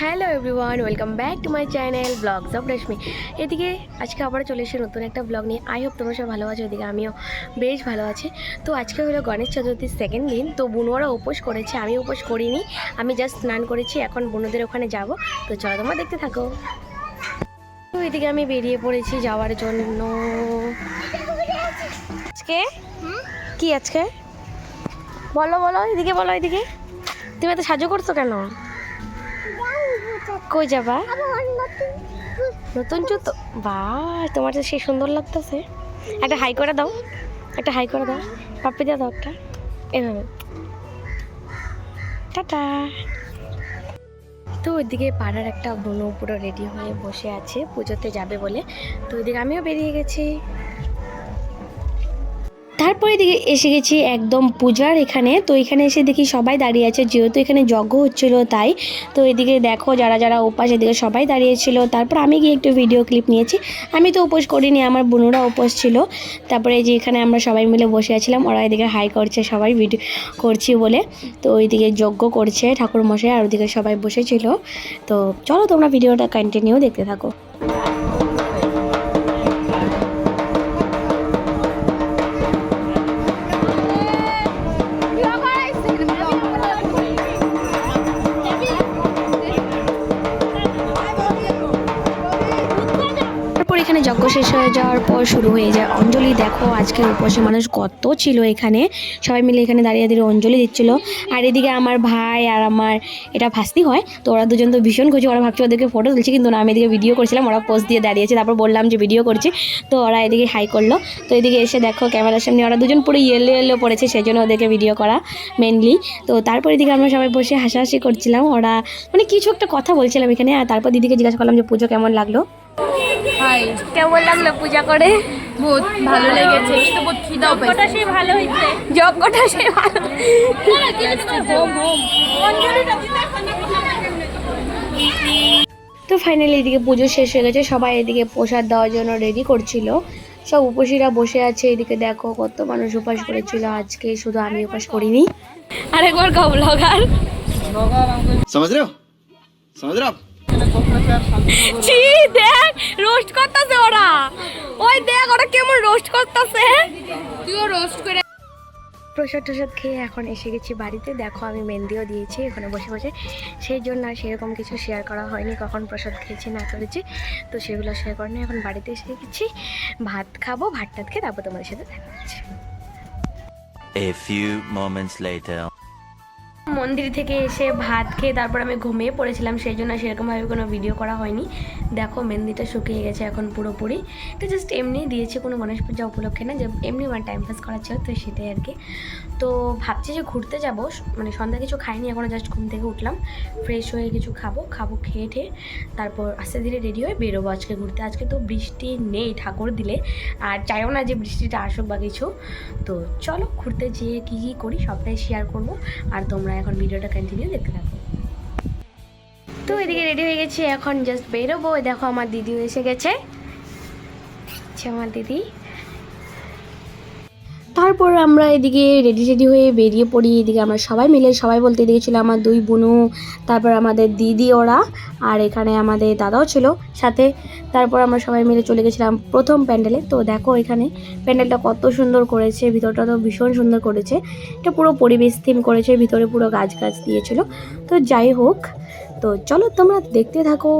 Hello everyone, welcome back to my channel blogs of Reshmi. এদিকে আজকে আবার চলে এসে নতুন একটা ব্লগ নিয়ে। আই হোপ তোমরা সব ভালো আছো, এদিকে আমিও বেশ ভালো আছি। তো আজকে হলো গণেশ চতুর্থীর সেকেন্ড দিন, তো বুনুয়ারা উপোস করেছে, আমি উপোস করিনি, আমি জাস্ট স্নান করেছি, এখন বুনুদের ওখানে যাব। তো চলো তোমরা দেখতে থাকো। তো এদিকে আমি বেরিয়ে পড়েছি যাওয়ার জন্য। আজকে? কি আজকে? বলো বলো, এদিকে বলো, এদিকে। তুমি এত সাজু করছ কেন? কই যাবা? নতুন জুতো? বা তোমার তো সেই সুন্দর লাগতেছে। একটা হাই করে দাও। একটা হাই করে দাও। পাপ্পি দিয়ে দাও একটা। এভাবে। টাটা। তো ওইদিকে পাড়ার একটা বোনও পুরো রেডি হয়ে বসে আছে। পুজোতে যাবে বলে। তো ওইদিকে আমিও বেরিয়ে গেছি। তারপরে দিকে এসে গেছি একদম পূজার এখানে। তো এখানে এসে দেখি সবাই দাঁড়িয়ে আছে, যেহেতু এখানে যজ্ঞ হচ্ছিল তাই। তো এদিকে দেখো যারা যারা উপাস এদিকে সবাই দাঁড়িয়েছিল তারপর আমি গিয়ে একটু ভিডিও ক্লিপ নিয়েছি। আমি তো উপোস করিনি, আমার বোনরা উপোস ছিল। তারপরে যে এখানে আমরা সবাই মিলে বসে আছিলাম, ওরা এদিকে হাই করছে, সবাই ভিডিও করছি বলে। তো ওইদিকে যজ্ঞ করছে ঠাকুর মশাই আর ওদিকে সবাই বসেছিল তো চলো তোমরা ভিডিওটা কন্টিনিউ দেখতে থাকো। শেষ হয়ে যাওয়ার পর শুরু হয়ে যায়। অঞ্জলি, দেখো আজকে উপসে মানুষ কত ছিল এখানে। সবাই মিলে এখানে দাঁড়িয়ে দাঁড়িয়ে অঞ্জলি দিচ্ছিল। আর এদিকে আমার ভাই আর আমার এটা ভাস্তি হয়, তো ওরা দুজন তো ভীষণ খুশি। ওরা ভাবছে ওদেরকে ফটো তুলছে, কিন্তু না, আমি এদিকে ভিডিও করছিলাম। ওরা পোস্ট দিয়ে দাঁড়িয়েছে, তারপর বললাম যে ভিডিও করছি। তো ওরা এদিকে হাই করল। তো এদিকে এসে দেখো, ক্যামেরার সামনে ওরা দুজন পুরো ইয়েলো ইয়েলো পড়েছে সেই জন্য ওদেরকে ভিডিও করা মেনলি তো তারপর এদিকে আমরা সবাই বসে হাসাহাসি করছিলাম। ওরা মানে কিছু একটা কথা বলছিলাম এখানে, আর তারপর দিদিকে জিজ্ঞাসা করলাম যে, পুজো কেমন লাগল? হাই। কেমন লাগল পূজা করে? বহুত ভালো লেগেছে। বহুত ভালো যজ্ঞটা ভালো। তো ফাইনালি এদিকে পুজো শেষ হয়ে গেছে। সবাই এদিকে প্রসাদ দেওয়ার জন্য রেডি করছিল। সব উপসীরা বসে আছে। এদিকে দেখো কত মানুষ উপাস করেছিল। আজকে শুধু আমি উপাস করিনি। আরেকবার গাও ব্লগার। সমাজ রোস্ট করতেছে ওরা। ওই দেখ ওরা কেমন রোস্ট করতেছে। তুইও রোস্ট করে প্রসাদ টসাদ খেয়ে এখন এসে গেছি বাড়িতে। দেখো আমি মেহেন্দিও দিয়েছি এখানে বসে বসে। সেই জন্য আর সেরকম কিছু শেয়ার করা হয়নি কখন প্রসাদ খেয়েছি না করেছি তো সেগুলো শেয়ার করিনি এখন বাড়িতে এসে গেছি। ভাত খাব ভাত টাত খেয়ে তারপর তোমাদের সাথে দেখা হচ্ছে। A few moments later. মন্দির থেকে এসে ভাত খেয়ে তারপর আমি ঘুমিয়ে পড়েছিলাম, সেই জন্য সেরকমভাবে কোনো ভিডিও করা হয়নি। দেখো, মেহেন্দিটা শুকিয়ে গেছে এখন পুরোপুরি। তো জাস্ট এমনি দিয়েছে, কোনো গণেশ পূজা উপলক্ষে না, যে এমনি আমার টাইম পাস করা ছিল, তো সেটাই আর কি। তো ভাবছি যে ঘুরতে যাব। মানে সন্ধ্যা কিছু খাইনি এখনও জাস্ট ঘুম থেকে উঠলাম। ফ্রেশ হয়ে কিছু খাব খাব খেয়ে ঠেয়ে। তারপর আস্তে ধীরে রেডি হয়ে বেরোবো আজকে ঘুরতে। আজকে তো বৃষ্টি নেই ঠাকুর দিলে, আর চাইও না যে বৃষ্টিটা আসুক বা কিছু। তো চলো ঘুরতে যেয়ে কী কী করি সবটাই শেয়ার করব, আর তোমরা এখন ভিডিওটা কন্টিনিউ দেখতে থাকো। তো এদিকে রেডি হয়ে গেছি, এখন জাস্ট বেরোবো। দেখো আমার দিদিও এসে গেছে। আমার দিদি। তারপর আমরা এদিকে রেডি রেডি হয়ে বেরিয়ে পড়ি, এদিকে আমরা সবাই মিলে সবাই বলতে এদিকে ছিল আমার দুই বোনু, তারপর আমাদের দিদি ওরা, আর এখানে আমাদের দাদাও ছিল সাথে। তারপর আমরা সবাই মিলে চলে গেছিলাম প্রথম প্যান্ডেলে। তো দেখো এখানে প্যান্ডেলটা কত সুন্দর করেছে, ভিতরটা তো ভীষণ সুন্দর করেছে। এটা পুরো পরিবেশ থিম করেছে, ভিতরে পুরো গাছ গাছ দিয়েছিল। তো যাই হোক, তো চলো তোমরা দেখতে থাকো।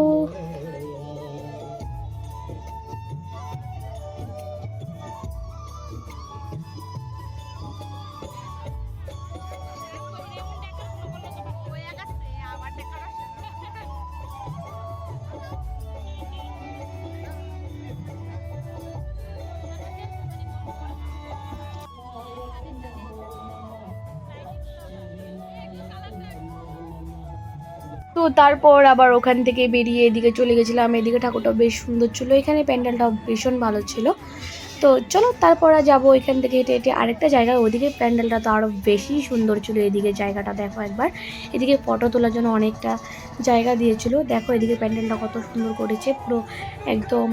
তারপর আবার ওখান থেকে বেরিয়ে এদিকে চলে গেছিলাম। এদিকে ঠাকুরটা বেশ সুন্দর ছিল। এখানে প্যান্ডেলটাও ভীষণ ভালো ছিল। তো চলো তারপর যাব এখান থেকে হেঁটে হেঁটে আরেকটা জায়গায়। ওদিকে প্যান্ডেলটা তো আরও বেশি সুন্দর ছিল এদিকে জায়গাটা, দেখো একবার। এদিকে ফটো তোলার জন্য অনেকটা জায়গা দিয়েছিল। দেখো এদিকে প্যান্ডেলটা কত সুন্দর করেছে। পুরো একদম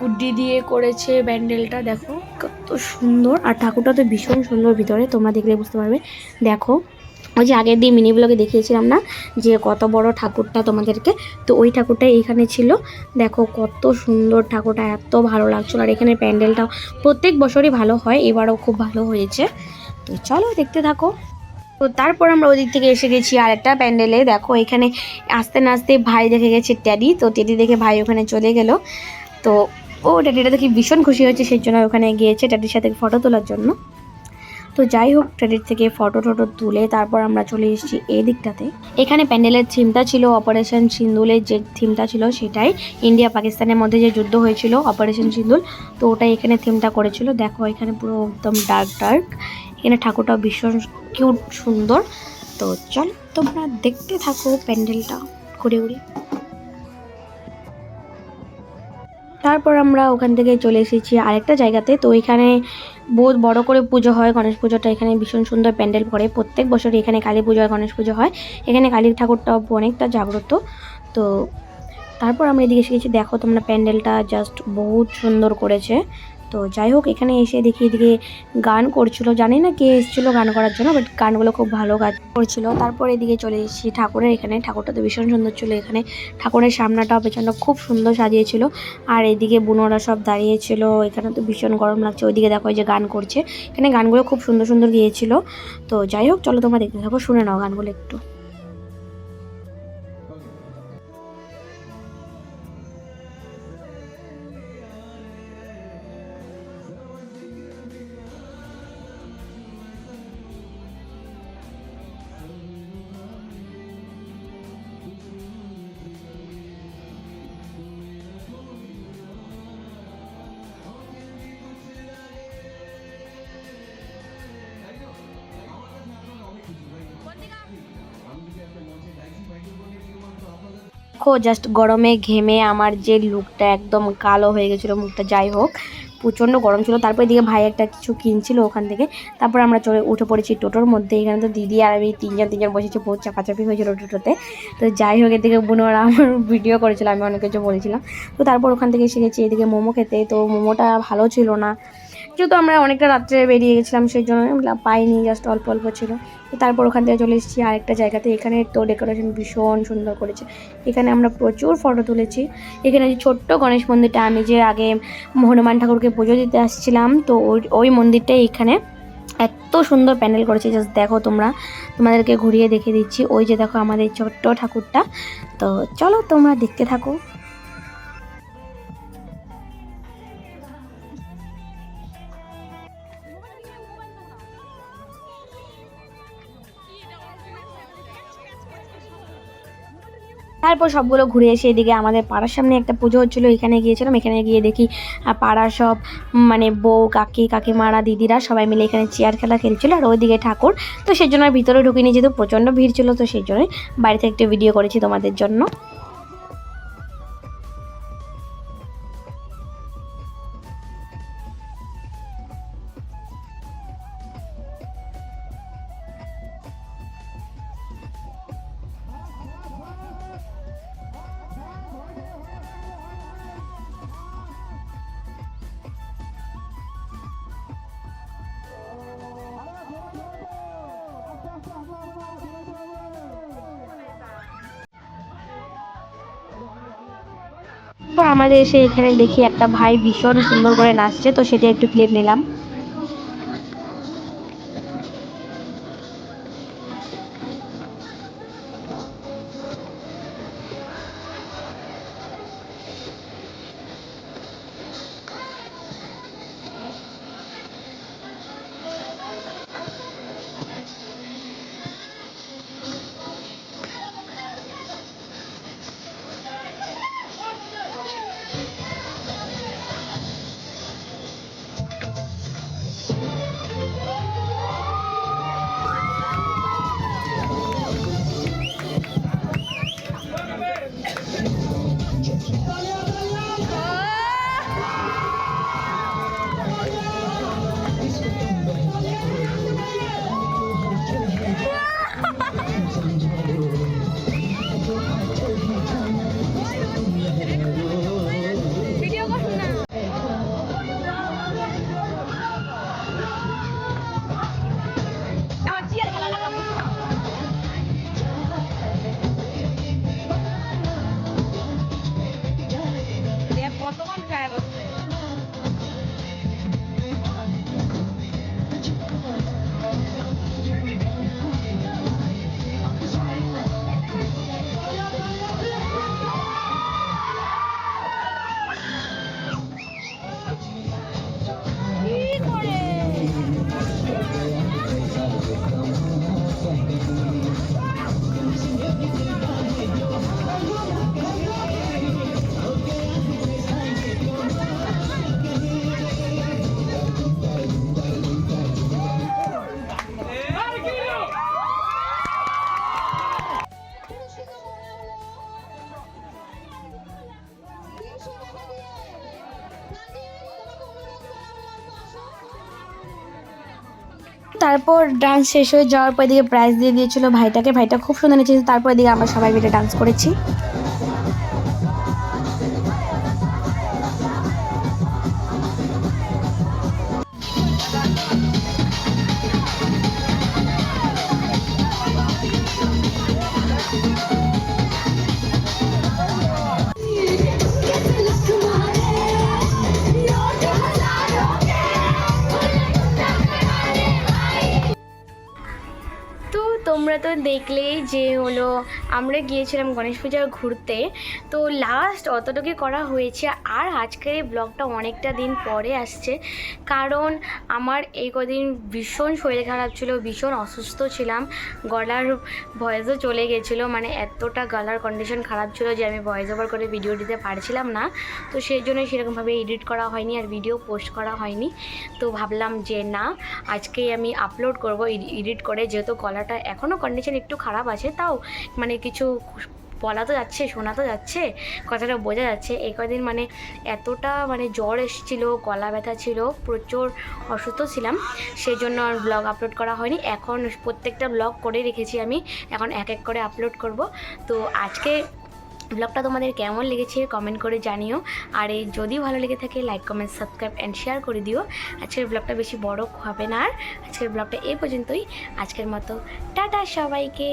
গুড্ডি দিয়ে করেছে প্যান্ডেলটা, দেখো। কত সুন্দর। আর ঠাকুরটা তো ভীষণ সুন্দর ভিতরে, তোমরা দেখলে বুঝতে পারবে। দেখো ওই যে আগের দিন মিনি ব্লগে দেখিয়েছিলাম না, যে কত বড় ঠাকুরটা তোমাদেরকে? তো ওই ঠাকুরটা এইখানে ছিল। দেখো কত সুন্দর ঠাকুরটা, এত ভালো লাগছিল। আর এখানে প্যান্ডেলটা প্রত্যেক বছরই ভালো হয়, এবারও খুব ভালো হয়েছে। তো চলো দেখতে থাকো। তো তারপর আমরা ওদিক থেকে এসে গেছি আর একটা প্যান্ডেলে। দেখো এখানে আস্তে না আস্তে ভাই দেখে গেছে ট্যাডি। তো ট্যাডি দেখে ভাই ওখানে চলে গেল। তো ও ট্যাডিটা দেখে ভীষণ খুশি হয়েছে, সেই জন্য ওখানে গিয়েছে ট্যাডির সাথে ফটো তোলার জন্য। তো যাই হোক ট্রেডের থেকে ফটো টটো তুলে তারপর আমরা চলে এসেছি এই দিকটাতে। এখানে প্যান্ডেলের থিমটা ছিল অপারেশন সিন্দুলের যে থিমটা ছিল সেটাই। ইন্ডিয়া পাকিস্তানের মধ্যে যে যুদ্ধ হয়েছিল, অপারেশন সিন্দুল, তো ওটাই এখানে থিমটা করেছিল। দেখো, এখানে পুরো একদম ডার্ক ডার্ক এখানে ঠাকুরটাও ভীষণ কিউট সুন্দর। তো চল, তোমরা দেখতে থাকো প্যান্ডেলটা ঘুরে ঘুরে। তারপর আমরা ওখান থেকে চলে এসেছি আরেকটা জায়গাতে। তো এখানে বহুত বড় করে পুজো হয়, গণেশ পুজোটা এখানে ভীষণ সুন্দর প্যান্ডেল পড়ে প্রত্যেক বছর এখানে কালী পুজো আর গণেশ পুজো হয়। এখানে কালী ঠাকুরটাও অনেকটা জাগ্রত। তো তারপর আমরা এদিকে এসে গেছি। দেখো তোমরা প্যান্ডেলটা জাস্ট বহুত সুন্দর করেছে। তো যাই হোক, এখানে এসে দেখি এদিকে গান করছিল। জানি না কে এসেছিল গান করার জন্য বাট গানগুলো খুব ভালো গান করছিল। তারপর এদিকে চলে এসেছি ঠাকুরের এখানে। ঠাকুরটা তো ভীষণ সুন্দর ছিল এখানে। ঠাকুরের সামনাটাও পেছনটা খুব সুন্দর সাজিয়েছিল। আর এদিকে বুনোরা সব দাঁড়িয়েছিল। এখানে তো ভীষণ গরম লাগছে। ওইদিকে দেখো যে গান করছে। এখানে গানগুলো খুব সুন্দর সুন্দর গিয়েছিল। তো যাই হোক, চলো তোমরা দেখতে থাকো, শুনে নাও গানগুলো একটু। দেখো জাস্ট গরমে ঘেমে আমার যে লুকটা একদম কালো হয়ে গেছিল মুখটা, যাই হোক, প্রচণ্ড গরম ছিল। তারপর এদিকে ভাই একটা কিছু কিনছিল ওখান থেকে। তারপর আমরা চলে, উঠে পড়েছি টোটোর মধ্যে। এখানে তো দিদি আর আমি তিনজন তিনজন বসেছি, বহুত চাপাচাপি হয়েছিল টোটোতে। তো যাই হোক, এদিকে বোনরা আমার ভিডিও করেছিল, আমি অনেক কিছু বলেছিলাম। তো তারপর ওখান থেকে গেছি, এদিকে মোমো খেতে। তো মোমোটা ভালো ছিল না। যেহেতু আমরা অনেকটা রাত্রে বেরিয়ে গেছিলাম, সেই জন্য পাইনি জাস্ট অল্প অল্প ছিল। তারপর ওখান থেকে চলে এসেছি আরেকটা জায়গাতে। এখানে তো ডেকোরেশন ভীষণ সুন্দর করেছে। এখানে আমরা প্রচুর ফটো তুলেছি। এখানে যে ছোট্ট গণেশ মন্দিরটা, আমি যে আগে হনুমান ঠাকুরকে পুজো দিতে আসছিলাম, তো ওই ওই মন্দিরটাই এখানে এত সুন্দর প্যান্ডেল করেছে। জাস্ট দেখো তোমরা, তোমাদেরকে ঘুরিয়ে দেখে দিচ্ছি। ওই যে দেখো আমাদের ছোট্ট ঠাকুরটা। তো চলো তোমরা দেখতে থাকো। তারপর সবগুলো ঘুরে এসে এদিকে আমাদের পাড়ার সামনে একটা পুজো হচ্ছিল, এখানে গিয়েছিলাম। এখানে গিয়ে দেখি পাড়ার সব মানে বউ, কাকি, কাকিমারা, দিদিরা সবাই মিলে এখানে চেয়ার খেলা খেলছিল আর ওইদিকে ঠাকুর। তো সেই জন্য ভিতরে ঢুকিনি, যেহেতু প্রচণ্ড ভিড় ছিল, তো সেই জন্যই বাড়িতে একটা ভিডিও করেছি তোমাদের জন্য। তারপর আমাদের এসে এখানে দেখি একটা ভাই ভীষণ সুন্দর করে নাচছে, তো সেটা একটু ক্লিপ নিলাম। তারপর ডান্স শেষ হয়ে যাওয়ার পর এদিকে প্রাইজ দিয়ে দিয়েছিল ভাইটাকে। ভাইটা খুব সুন্দর নেচেছে তারপর এদিকে আমরা সবাই মিলে ডান্স করেছি। দেখলেই যে হলো, আমরা গিয়েছিলাম গণেশ পূজার ঘুরতে। তো লাস্ট অতটুকু করা হয়েছে। আর আজকের এই ব্লগটা অনেকটা দিন পরে আসছে। কারণ আমার এই কদিন ভীষণ শরীর খারাপ ছিল, ভীষণ অসুস্থ ছিলাম। গলার ভয়েসও চলে গেছিল। মানে এতটা গলার কন্ডিশন খারাপ ছিল যে আমি ভয়েস ওভার করে ভিডিও দিতে পারছিলাম না। তো সেই জন্য সেরকমভাবে এডিট করা হয়নি আর ভিডিও পোস্ট করা হয়নি। তো ভাবলাম যে না, আজকেই আমি আপলোড করব এডিট করে। যেহেতু গলাটা এখনও কন্ডিশন একটু খারাপ আছে, তাও মানে কিছু বলা তো যাচ্ছে, শোনা তো যাচ্ছে, কথাটা বোঝা যাচ্ছে। এই কদিন মানে এতটা মানে জ্বর এসেছিল, গলা ব্যথা ছিল, প্রচুর অসুস্থ ছিলাম সেই জন্য আর ব্লগ আপলোড করা হয়নি। এখন প্রত্যেকটা ব্লগ করে রেখেছি আমি, এখন এক এক করে আপলোড করব। তো আজকে ব্লগটা তোমাদের কেমন লেগেছে কমেন্ট করে জানিও। আর এই যদি ভালো লেগে থাকে like comment subscribe and share করে দিও। আজকের ব্লগটা বেশি বড় হবে না আর আজকের ব্লগটা এ পর্যন্তই। আজকের মতো, টাটা সবাইকে।